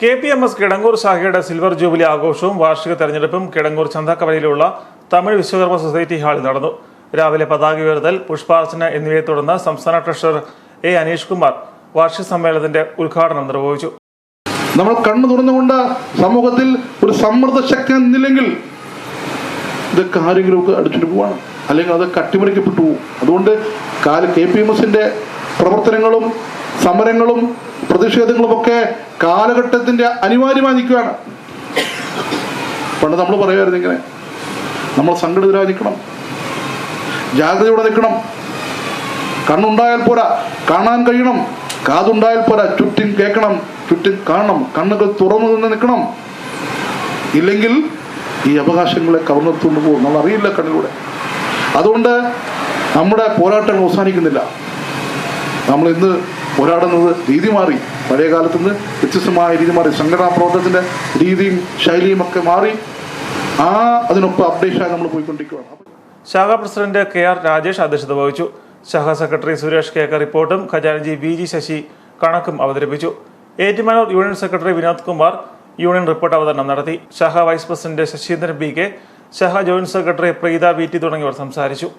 K P M S Kidangoor ശാഖയുടെ silver jubilee ആഘോഷവും വാർഷിക തെരഞ്ഞെടുപ്പും കിടങ്ങൂർ ചന്തക്കവലയിലുള്ള തമിഴ് വിശ്വകർമ്മ സൊസൈറ്റി ഹാളിൽ നടന്നു. രാവിലെ പതാക ഉയർത്തൽ പുഷ്പാർച്ചന എന്നിവയെ തുടർന്ന് സംസ്ഥാന ട്രഷറർ എ അനീഷ് കുമാർ വാർഷിക സമ്മേളനത്തിന്റെ ഉദ്ഘാടനം നിർവഹിച്ചു. നമ്മൾ കണ്ണു തുറന്നുകൊണ്ട് സമൂഹത്തിൽ ഒരു സമ്മർദ്ദ ശക്തി എന്നില്ലെങ്കിൽ ഇതൊക്കെ ആരെങ്കിലുമൊക്കെ അടിച്ചിട്ട് പോവാണ്. അല്ലെങ്കിൽ അത് കട്ടിമറിക്കപ്പെട്ടു പോകും. അതുകൊണ്ട് കാല കെ പി എം എസിന്റെ പ്രവർത്തനങ്ങളും സമരങ്ങളും പ്രതിഷേധങ്ങളും ഒക്കെ കാലഘട്ടത്തിന്റെ അനിവാര്യമായി നിൽക്കുകയാണ് പണ്ട് നമ്മൾ പറയുമായിരുന്നു ഇങ്ങനെ നമ്മൾ സംഘടിതരായി നിൽക്കണം ജാഗ്രതയോടെ നിൽക്കണം. കണ്ണുണ്ടായാൽ പോരാ കാണാൻ കഴിയണം. കാതുണ്ടായാൽ പോരാ ചുറ്റും കേൾക്കണം. ചുറ്റും കാണണം. കണ്ണുകൾ തുറന്നു നിന്ന് നിൽക്കണം. ഇല്ലെങ്കിൽ ഈ അവകാശങ്ങളെ കവർന്നെത്തുകൊണ്ട് പോകും. നമ്മൾ അറിയില്ല കണ്ണിലൂടെ. അതുകൊണ്ട് നമ്മുടെ പോരാട്ടങ്ങൾ അവസാനിക്കുന്നില്ല. നമ്മൾ ഇന്ന് പോരാടുന്നത് രീതി മാറി. പഴയ കാലത്ത് നിന്ന് വ്യത്യസ്തമായ രീതി മാറി. സംഘടനാ പ്രവർത്തനത്തിന്റെ രീതിയും ശൈലിയും ഒക്കെ മാറി. ആ അതിനൊപ്പം അപ്ഡേഷനായി നമ്മൾ പോയിക്കൊണ്ടിരിക്കുകയാണ്. ശാഖ ശാഖാ പ്രസിഡന്റ് കെ ആർ രാജേഷ് അധ്യക്ഷത വഹിച്ചു. ശാഖ സെക്രട്ടറി സുരേഷ് കേക്ക റിപ്പോർട്ടും ഖജാനജി വി ജി ശശി കണക്കും അവതരിപ്പിച്ചു. Ettumanoor union secretary Vinod Kumar union report അവതരണം നടത്തി. ശാഖ vice president Sasheendran B K ശാഖ joint secretary Preetha V T തുടങ്ങിയവർ സംസാരിച്ചു.